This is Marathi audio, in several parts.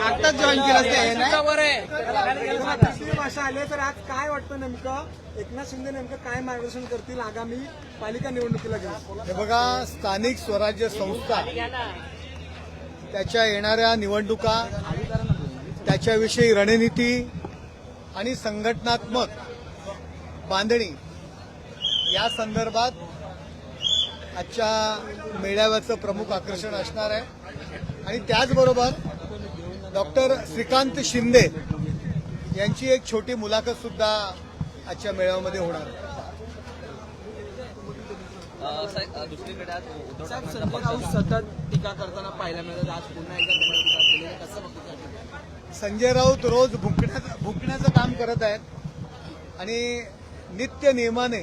आताच जॉईन केलं ते नाही भाषा आले तर आज काय वाटतं नेमकं एकनाथ शिंदे नेमकं काय मार्गदर्शन करतील आगामी पालिका निवडणुकीला घेऊन हे बघा स्थानिक स्वराज्य संस्था त्याच्या येणाऱ्या निवडणुका त्याच्याविषयी रणनीती आणि संघटनात्मक बांधणी या संदर्भात आजच्या मेळाव्याचं प्रमुख आकर्षण असणार आहे. आणि त्याचबरोबर डॉक्टर श्रीकांत शिंदे यांची एक छोटी मुलाखत सुद्धा आजच्या मेळाव्यामध्ये होणार आहे. दुसरीकडे आज उद्धव सतत टीका करताना पाहायला मिळतात आज पुन्हा एकदा तुम्हाला टीका केली. आहे. कसं बघतो संजय राऊत रोज भुंकण्याचं भुंकण्याचं काम करत आहेत. आणि नित्य नियमाने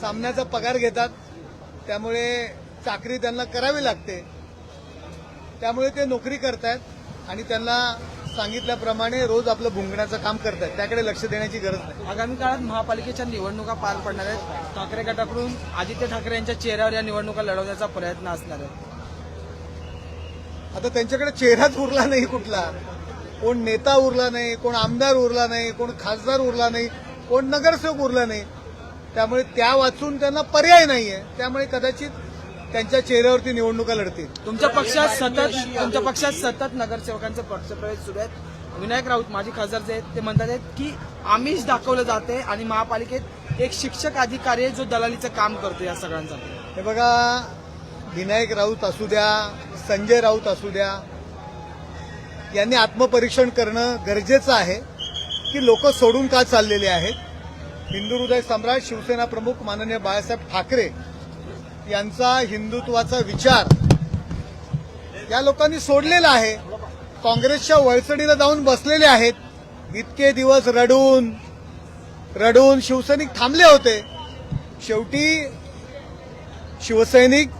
सामन्याचा पगार घेतात. त्यामुळे चाकरी त्यांना करावी लागते. त्यामुळे ते नोकरी करतायत आणि त्यांना सांगितल्याप्रमाणे रोज आपलं भुंकण्याचं काम करतायत. त्याकडे लक्ष देण्याची गरज नाही. आगामी काळात महापालिकेच्या निवडणुका पार पडणार आहेत. ठाकरे गटाकडून आदित्य ठाकरे यांच्या चेहऱ्यावर या निवडणुका लढवण्याचा प्रयत्न असणार आहे आता त्यांच्याकडे चेहराच उरला नाही कुठला. कोण नेता उरला नाही कोण आमदार उरला नाही कोण खासदार उरला नाही कोण नगरसेवक उरला नाही. त्यामुळे त्या वाचून त्यांना पर्याय नाहीये. त्यामुळे कदाचित त्यांच्या चेहऱ्यावरती निवडणुका लढतील. तुमच्या पक्षात सतत तुमच्या पक्षात सतत नगरसेवकांचे पक्षप्रवेश सुरू आहेत. विनायक राऊत माजी खासदार जे आहेत ते म्हणतात आहेत की आमिष दाखवलं जाते आणि महापालिकेत एक शिक्षक अधिकारी आहे जो दलालीचं काम करतो या सगळ्यांसाठी हे बघा विनायक राऊत असू द्या संजय राऊत असू द्या यांनी आत्मपरीक्षण करणं गरजेचं आहे की लोक सोडून का चाललेले आहेत? हिंदू हृदय सम्राट शिवसेना प्रमुख माननीय बाळासाहेब ठाकरे यांचा हिंदुत्वाचा विचार या लोकांनी सोडलेला आहे. काँग्रेसच्या वळसणीला जाऊन बसलेले आहेत. इतके दिवस रडून रडून शिवसैनिक थांबले होते. शेवटी शिवसैनिक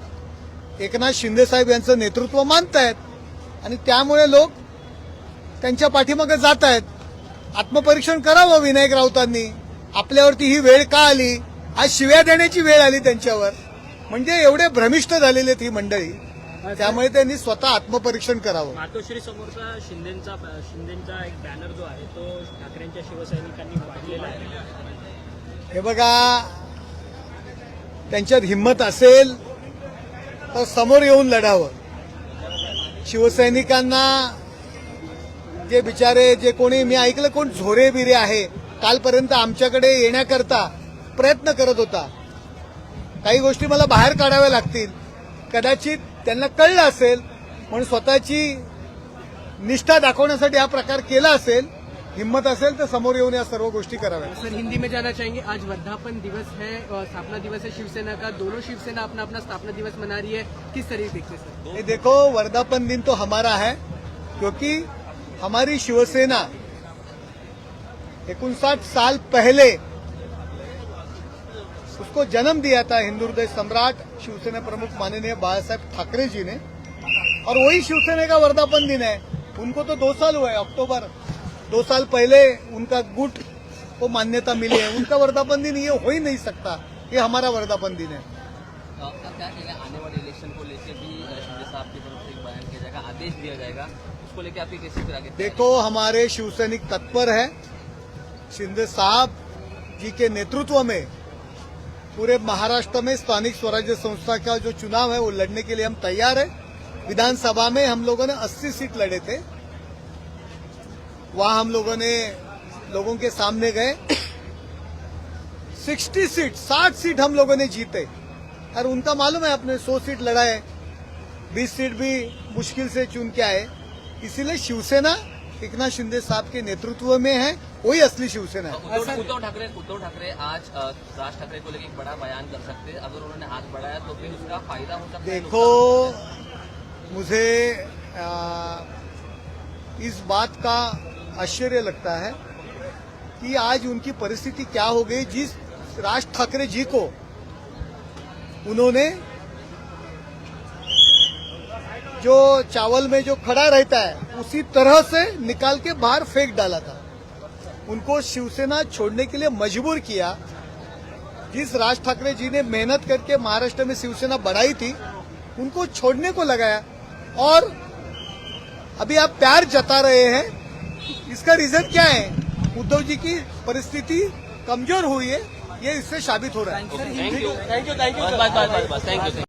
एकनाथ शिंदेसाहेब यांचं नेतृत्व मानतायत आणि त्यामुळे लोक त्यांच्या पाठीमागे जात आहेत आत्मपरीक्षण करावं विनायक राऊतांनी. आपल्यावरती ही वेळ का आली? आज शिव्या देण्याची वेळ आली त्यांच्यावर. म्हणजे एवढे भ्रमिष्ट झालेले आहेत ही मंडळी. त्यामुळे त्यांनी स्वतः आत्मपरीक्षण करावं. मातोश्री समोरचा शिंदेचा शिंदेचा एक बॅनर जो आहे तो ठाकरेंच्या शिवसैनिकांनी वाढलेला आहे. हे बघा त्यांच्यात हिंमत असेल तर समोर येऊन लढावं. शिवसैनिकांना जे बिचारे जे कोणी मी ऐकलं कोण झोरे बिरे आहे कालपर्यंत आमच्याकडे येण्याकरता प्रयत्न करत होता. काही गोष्टी मला बाहेर काढाव्या लागतील. कदाचित त्यांना कळलं असेल म्हणून स्वतःची निष्ठा दाखवण्यासाठी हा प्रकार केला असेल हिंमत असेल तर समोर येऊन या सर्व गोष्टी कराव्या. सर हिंदी में जाना चाहेंगे आज वर्धापन दिवस है स्थापना दिवस है शिवसेना का दोनों शिवसेना अपना अपना स्थापना दिवस मना रही है किस तरीके देखते सर? ये देखो वर्धापन दिन तो हमारा है क्योंकि हमारी शिवसेना उनसाठ साल पहले उसको जन्म दिया था हिंदू हृदय सम्राट शिवसेना प्रमुख माननीय बाळासाहेब ठाकरे जी ने। और वही शिवसेना का वर्धापन दिन है। उनको तो दो साल हुआ है अक्टूबर। दो साल पहले उनका गुट को मान्यता मिली है। उनका वर्धापन दिन ये हो ही नहीं सकता। ये हमारा वर्धापन दिन है। क्या कहेंगे आने वाले इलेक्शन को लेकर भी साहब की तरफ़ से बयान किया जाएगा आदेश दिया जाएगा। उसको लेकर आपकी कैसी देखो हमारे शिवसैनिक तत्पर है। शिंदे साहब जी के नेतृत्व में पूरे महाराष्ट्र में स्थानिक स्वराज्य संस्था का जो चुनाव है वो लड़ने के लिए हम तैयार है। विधानसभा में हम लोगों ने 80 सीट लड़े थे। वहाँ हम लोगों ने लोगों के सामने गए। 60 सीट 60 सीट हम लोगों ने जीते। और उनका मालूम है अपने 100 सीट लड़ाए 20 सीट भी मुश्किल से चुन के आए। इसीलिए शिवसेना एकनाथ शिंदे साहब के नेतृत्व में है वही असली शिवसेना है। उद्धव ठाकरे उद्धव ठाकरे आज राज ठाकरे को लेकर एक बड़ा बयान कर सकते हैं। अगर उन्होंने हाथ बढ़ाया तो फिर उसका फ़ायदा हो सकता देखो मुझे आ, इस बात का आश्चर्य लगता है कि आज उनकी परिस्थिति क्या हो गई। जिस राज ठाकरे जी को उन्होंने जो चावल में जो खड़ा रहता है उसी तरह से निकाल के बाहर फेंक डाला था उनको शिवसेना छोड़ने के लिए मजबूर किया जिस राज ठाकरे जी ने मेहनत करके महाराष्ट्र में शिवसेना बढ़ाई थी उनको छोड़ने को लगाया और अभी आप प्यार जता रहे हैं इसका रीजन क्या है उद्धव जी की परिस्थिति कमज़ोर हुई है ये इससे साबित हो रहा है थँक्यू बस बस बस बस थँक्यू